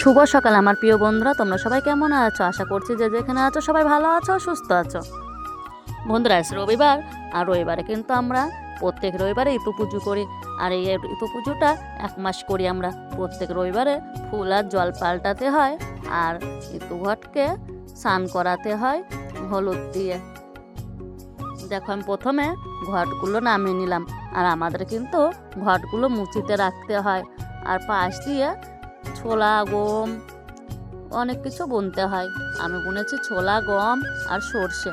শুভ সকাল, আমার প্রিয় বন্ধুরা। তোমরা সবাই কেমন আছো? আশা করছি যে যেখানে আছো, সবাই ভালো আছো, সুস্থ আছো। বন্ধুরা, আজ রবিবার, আর রবিবারে কিন্তু আমরা প্রত্যেক রবিবারে ইতু পুজো করি। আর এই ইতু পুজোটা এক মাস করি আমরা। প্রত্যেক রবিবারে ফুল আর জল পাল্টাতে হয়, আর ইতু ঘটকে স্নান করাতে হয় হলুদ দিয়ে। দেখো, আমি প্রথমে ঘটগুলো নামিয়ে নিলাম। আর আমাদের কিন্তু ঘটগুলো মুচিতে রাখতে হয়। আর পাশ দিয়ে ছোলা, গম, অনেক কিছু বুনতে হয়। আমি বুনেছি ছোলা, গম আর সর্ষে।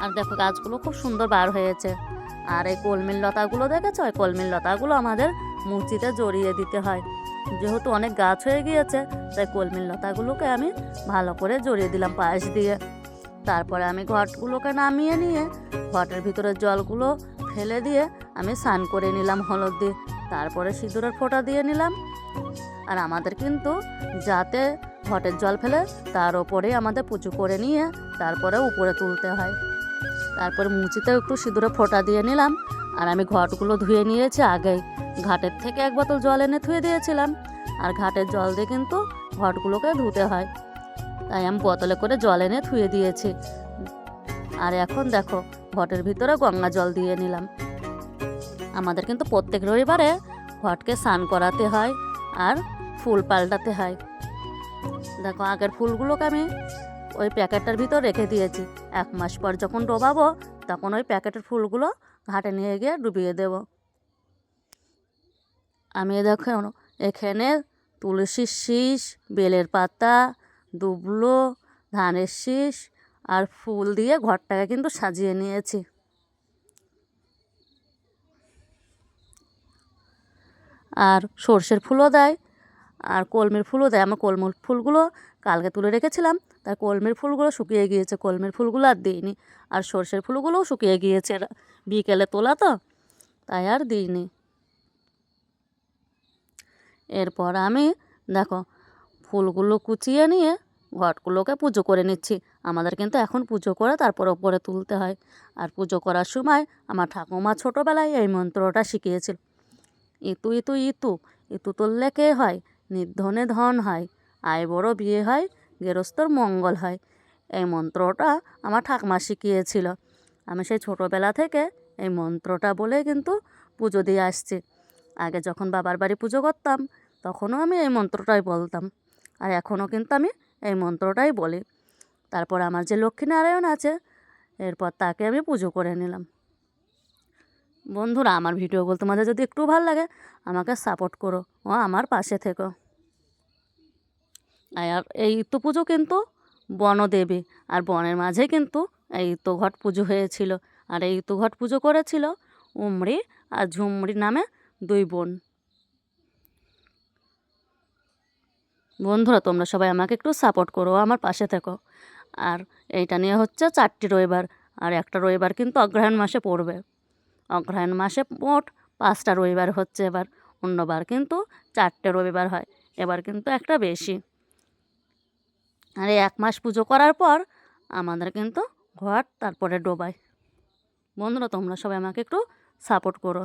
আর দেখো গাছগুলো খুব সুন্দর বার হয়েছে। আর এই কলমির লতাগুলো দেখেছ? এই কলমির লতাগুলো আমাদের মুচিতে জড়িয়ে দিতে হয়। যেহেতু অনেক গাছ হয়ে গিয়েছে, তাই কলমির লতাগুলোকে আমি ভালো করে জড়িয়ে দিলাম পাশ দিয়ে। তারপরে আমি ঘটগুলোকে নামিয়ে নিয়ে ঘটের ভিতরে জলগুলো ফেলে দিয়ে আমি স্নান করে নিলাম হলুদ দিয়ে। তারপরে সিঁদুরের ফোঁটা দিয়ে নিলাম। আর আমাদের কিন্তু যাতে ঘটের জল ফেলে, তার ওপরে আমাদের পুজো করে নিয়ে তারপরে উপরে তুলতে হয়। তারপরে মুচিতেও একটু সিঁদুরে ফোঁটা দিয়ে নিলাম আর আমি ঘটগুলো ধুয়ে নিয়েছি আগেই। ঘাটের থেকে এক বোতল জল এনে ধুয়ে দিয়েছিলাম আর ঘাটের জল দিয়ে কিন্তু ঘটগুলোকে ধুতে হয়। তাই আমি বোতলে করে জল এনে ধুয়ে দিয়েছি। আর এখন দেখো, ঘটের ভিতরে গঙ্গা জল দিয়ে নিলাম। আমাদের কিন্তু প্রত্যেক রবিবারে ঘটকে স্নান করাতে হয় আর ফুল পাল্টাতে হয়। দেখো, আগের ফুলগুলোকে আমি ওই প্যাকেটটার ভিতর রেখে দিয়েছি। এক মাস পর যখন ডোবাবো, তখন ওই প্যাকেটের ফুলগুলো ঘাটে নিয়ে গিয়ে ডুবিয়ে দেব। আমি দেখো, এখানে তুলসীর শীষ, বেলের পাতা, দুবলো, ধানের শীষ আর ফুল দিয়ে ঘরটাকে কিন্তু সাজিয়ে নিয়েছি। আর সর্ষের ফুলও দেয়। আর কলমির ফুলও দেয়। আমার কলমির ফুলগুলো কালকে তুলে রেখেছিলাম। তার কলমির ফুলগুলো শুকিয়ে গিয়েছে। কলমির ফুলগুলো আর দিইনি। আর সর্ষের ফুলগুলোও শুকিয়ে গিয়েছে। বিকেলে তোলা তো। তাই আর দিইনি। এরপর আমি, দেখো, ফুলগুলো কুচিয়ে নিয়ে ঘটগুলোকে পুজো করে নিচ্ছি। আমাদের কিন্তু এখন পুজো করে তারপর ওপরে তুলতে হয়। আর পুজো করার সময় আমার ঠাকুমা ছোটোবেলায় এই মন্ত্রটা শিখিয়েছিল। ইতু ইতু ইতু। ইতু তুললে কে হয়? নির্ধনে ধন হয়, আয় বড় বিয়ে হয়, গেরস্তর মঙ্গল হয়। এই মন্ত্রটা আমার ঠাকমা শিখিয়েছিল। আমি সেই ছোটোবেলা থেকে এই মন্ত্রটা বলে কিন্তু পুজো দিয়ে আসছি। আগে যখন বাবার বাড়ি পুজো করতাম, তখনও আমি এই মন্ত্রটাই বলতাম। আর এখনও কিন্তু আমি এই মন্ত্রটাই বলি। তারপর আমার যে লক্ষ্মীনারায়ণ আছে, এরপর তাকে আমি পুজো করে নিলাম। বন্ধুরা, আমার ভিডিওগুলো তোমাদের যদি একটু ভালো লাগে, আমাকে সাপোর্ট করো ও আমার পাশে থেকো। আর এই তো পুজো কিন্তু বনদেবী। আর বনের মাঝে কিন্তু এই তো ঘট পুজো হয়েছিল। আর এই তো ঘট পুজো করেছিল উমরি আর ঝুমরি নামে দুই বোন। বন্ধুরা, তোমরা সবাই আমাকে একটু সাপোর্ট করো, আমার পাশে থেকো। আর এইটা নিয়ে হচ্ছে চারটি রবিবার, আর একটা রবিবার কিন্তু অগ্রহায়ণ মাসে পড়বে। অগ্রহায়ণ মাসে মোট পাঁচটা রবিবার হচ্ছে এবার। অন্যবার কিন্তু চারটে রবিবার হয়। এবার কিন্তু একটা বেশি। আর এই এক মাস পুজো করার পর আমাদের কিন্তু ঘর তারপরে ডোবায়। বন্ধুরা, তোমরা সবাই আমাকে একটু সাপোর্ট করো।